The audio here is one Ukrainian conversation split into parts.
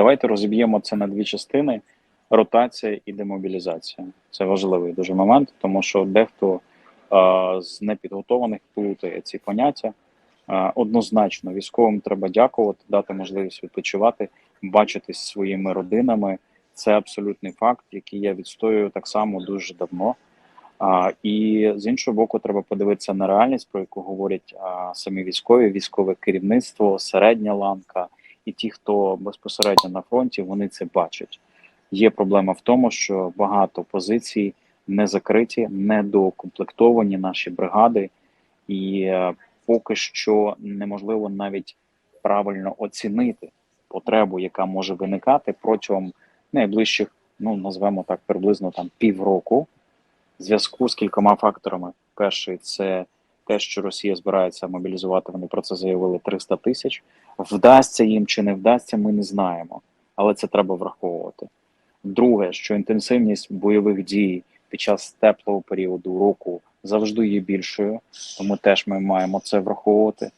Давайте розіб'ємо це на дві частини: ротація і демобілізація. Це важливий дуже момент, тому що дехто а, з непідготованих плутає ці поняття. А, однозначно, військовим треба дякувати, дати можливість відпочивати, бачитись своїми родинами. Це абсолютний факт, який я відстоюю так само дуже давно. А, і з іншого боку, треба подивитися на реальність, про яку говорять а, самі військові, військове керівництво, середня ланка і ті, хто безпосередньо на фронті, вони це бачать. Є проблема в тому, що багато позицій не закриті, не доукомплектовані наші бригади, і е, поки що неможливо навіть правильно оцінити потребу, яка може виникати протягом найближчих, ну назвемо так, приблизно там півроку. Зв'язку з кількома факторами. Перший це те, що Росія збирається мобілізувати. Вони про це заявили 300 тисяч. Вдасться їм чи не вдасться, ми не знаємо, але це треба враховувати. Друге, що інтенсивність бойових дій під час теплого періоду року завжди є більшою, тому теж ми маємо це враховувати.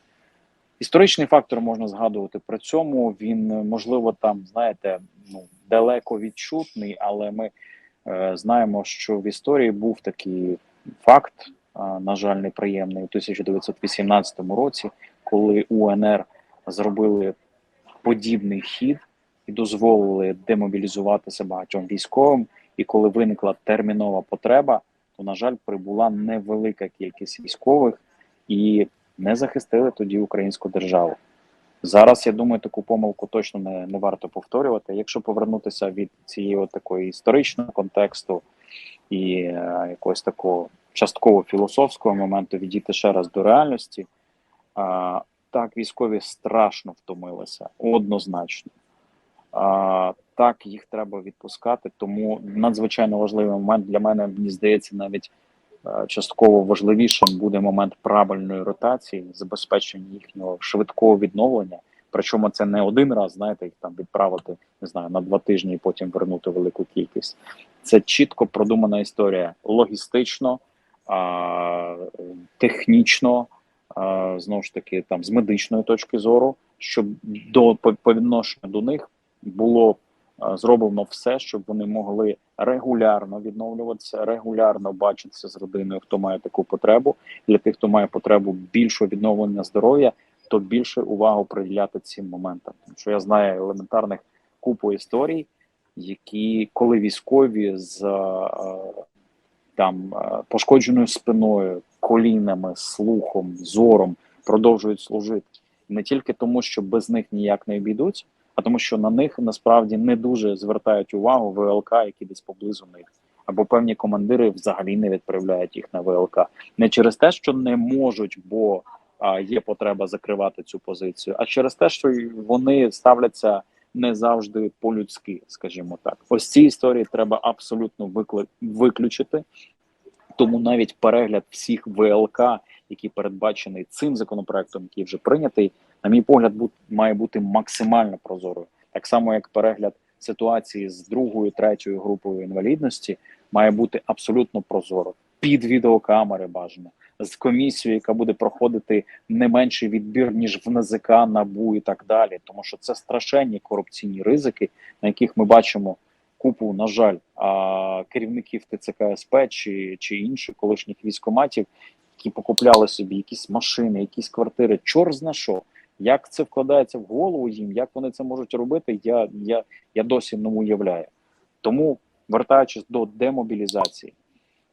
Історичний фактор можна згадувати при цьому. Він можливо там, знаєте, ну далеко відчутний, але ми е, знаємо, що в історії був такий факт, на жаль, неприємний у 1918 році, коли УНР зробили подібний хід і дозволили демобілізуватися багатьом військовим. І коли виникла термінова потреба, то на жаль, прибула невелика кількість військових і не захистили тоді українську державу. Зараз я думаю, таку помилку точно не, не варто повторювати. Якщо повернутися від цієї такої історичного контексту і е, якогось такого частково філософського моменту, відійти ще раз до реальності, а, так військові страшно втомилися однозначно. А, так їх треба відпускати. Тому надзвичайно важливий момент для мене мені здається навіть частково важливішим буде момент правильної ротації, забезпечення їхнього швидкого відновлення. Причому це не один раз, знаєте, їх там відправити не знаю на два тижні і потім вернути велику кількість. Це чітко продумана історія логістично, а, технічно, а, знову ж таки, там з медичної точки зору, щоб до по, по відношенню до них було зроблено все, щоб вони могли регулярно відновлюватися, регулярно бачитися з родиною, хто має таку потребу. Для тих, хто має потребу більшого відновлення здоров'я, то більше увагу приділяти цим моментам. Тому що я знаю елементарних купу історій, які коли військові з там е, пошкодженою спиною, колінами, слухом, зором продовжують служити не тільки тому, що без них ніяк не обійдуться, а тому, що на них насправді не дуже звертають увагу ВЛК, які десь поблизу них. Або певні командири взагалі не відправляють їх на ВЛК не через те, що не можуть, бо є потреба закривати цю позицію, а через те, що вони ставляться не завжди по-людськи, скажімо так. Ось ці історії треба абсолютно викли... виключити. Тому навіть перегляд всіх ВЛК, які передбачений цим законопроектом, який вже прийнятий, на мій погляд, має бути максимально прозорою, так само як перегляд ситуації з другою, третьою групою інвалідності має бути абсолютно прозоро під відеокамери бажано з комісією, яка буде проходити не менший відбір ніж в НАЗК, набу і так далі, тому що це страшенні корупційні ризики, на яких ми бачимо купу, на жаль, керівників ТЦК СП чи, чи інших колишніх військоматів, які покупляли собі якісь машини, якісь квартири. Чор зна що. Як це вкладається в голову їм, як вони це можуть робити, я я, я досі не уявляю. Тому, вертаючись до демобілізації,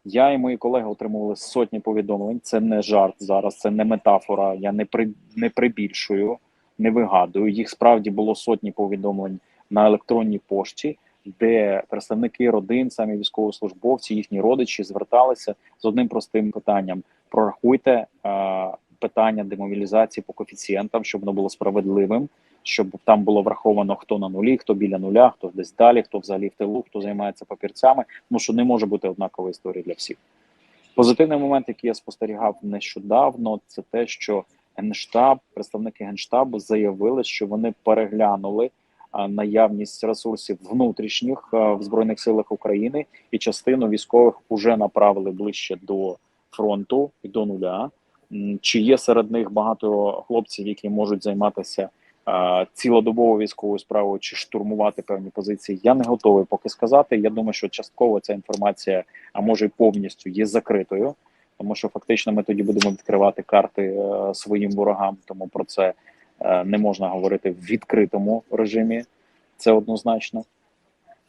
я і мої колеги отримували сотні повідомлень. Це не жарт зараз, це не метафора. Я не при не прибільшую, не вигадую. Їх справді було сотні повідомлень на електронній пошті, де представники родин, самі військовослужбовці, їхні родичі зверталися з одним простим питанням: прорахуйте е, питання демобілізації по коефіцієнтам, щоб воно було справедливим. Щоб там було враховано хто на нулі, хто біля нуля, хто десь далі, хто взагалі в тилу, хто займається папірцями. Ну що не може бути однакова історія для всіх. Позитивний момент, який я спостерігав нещодавно, це те, що генштаб, представники генштабу заявили, що вони переглянули наявність ресурсів внутрішніх в збройних силах України, і частину військових вже направили ближче до фронту і до нуля. Чи є серед них багато хлопців, які можуть займатися цілодобову військову справу чи штурмувати певні позиції. Я не готовий поки сказати. Я думаю, що частково ця інформація, а може й повністю є закритою, тому що фактично ми тоді будемо відкривати карти е, своїм ворогам. Тому про це е, не можна говорити в відкритому режимі. Це однозначно.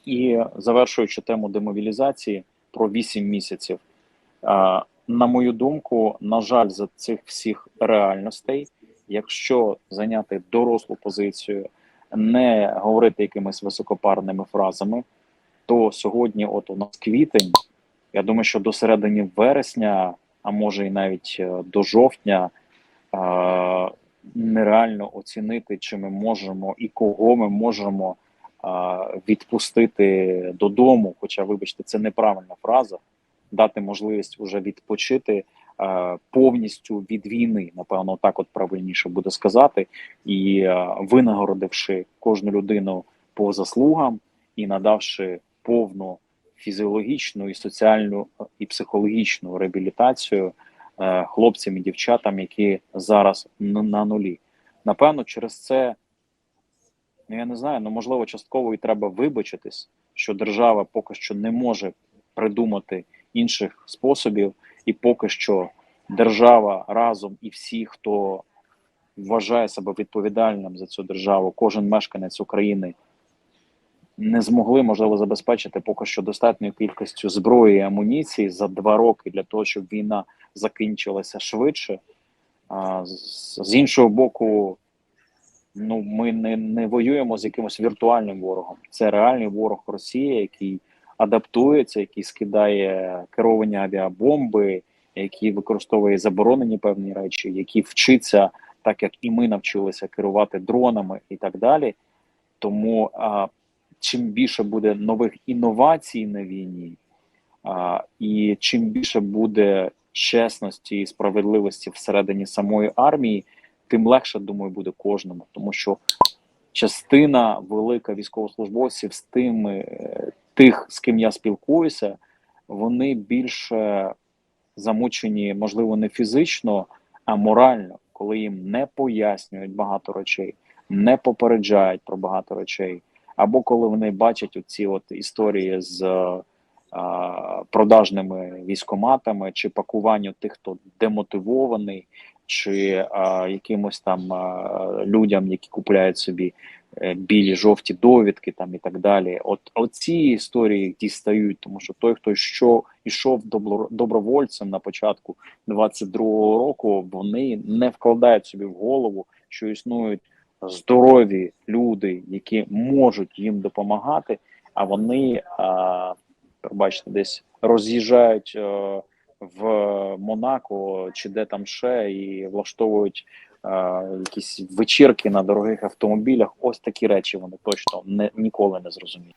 І завершуючи тему демобілізації про 8 місяців. На мою думку, на жаль, за цих всіх реальностей, якщо зайняти дорослу позицію, не говорити якимись високопарними фразами, то сьогодні, от у нас квітень, я думаю, що до середини вересня, а може і навіть е, до жовтня, а, нереально оцінити, чи ми можемо і кого ми можемо а, відпустити додому. Хоча, вибачте, це неправильна фраза дати можливість уже відпочити е, повністю від війни. Напевно, так от правильніше буде сказати, і е, винагородивши кожну людину по заслугам і надавши повну фізіологічну і соціальну і психологічну реабілітацію е, хлопцям і дівчатам, які зараз на нулі. Напевно, через це. Ну, я не знаю, ну можливо, частково і треба вибачитись, що держава поки що не може придумати інших способів, і поки що держава разом і всі, хто вважає себе відповідальним за цю державу, кожен мешканець України не змогли можливо забезпечити поки що достатньою кількістю зброї і амуніції за два роки для того, щоб війна закінчилася швидше. А з, іншого боку, ну ми не, не воюємо з якимось віртуальним ворогом. Це реальний ворог Росії, який адаптується, який скидає керовані авіабомби, який використовує заборонені певні речі, які вчиться, так як і ми навчилися керувати дронами і так далі. Тому а, чим більше буде нових інновацій на війні, а, і чим більше буде чесності і справедливості всередині самої армії, тим легше думаю буде кожному, тому що частина велика військовослужбовців з тими е, тих, з ким я спілкуюся, вони більше замучені, можливо, не фізично, а морально, коли їм не пояснюють багато речей, не попереджають про багато речей, або коли вони бачать оці от історії з а, продажними військоматами чи пакуванню тих, хто демотивований, чи а, якимось там а, людям, які купляють собі е, білі жовті довідки, там і так далі. От оці історії дістають, тому що той, хто що йшов добро, добровольцем на початку 22-го року, вони не вкладають собі в голову, що існують здорові люди, які можуть їм допомагати, а вони пробачте, десь роз'їжджають е, в Монако чи де там ще і влаштовують е, якісь вечірки на дорогих автомобілях. Ось такі речі вони точно не ніколи не зрозуміють.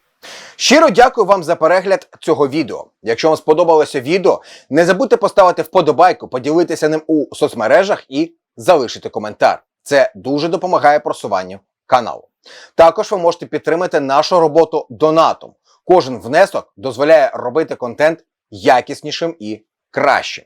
Щиро дякую вам за перегляд цього відео. Якщо вам сподобалося відео, не забудьте поставити вподобайку, поділитися ним у соцмережах і залишити коментар. Це дуже допомагає просуванню каналу. Також ви можете підтримати нашу роботу донатом. Кожен внесок дозволяє робити контент якіснішим і кращим.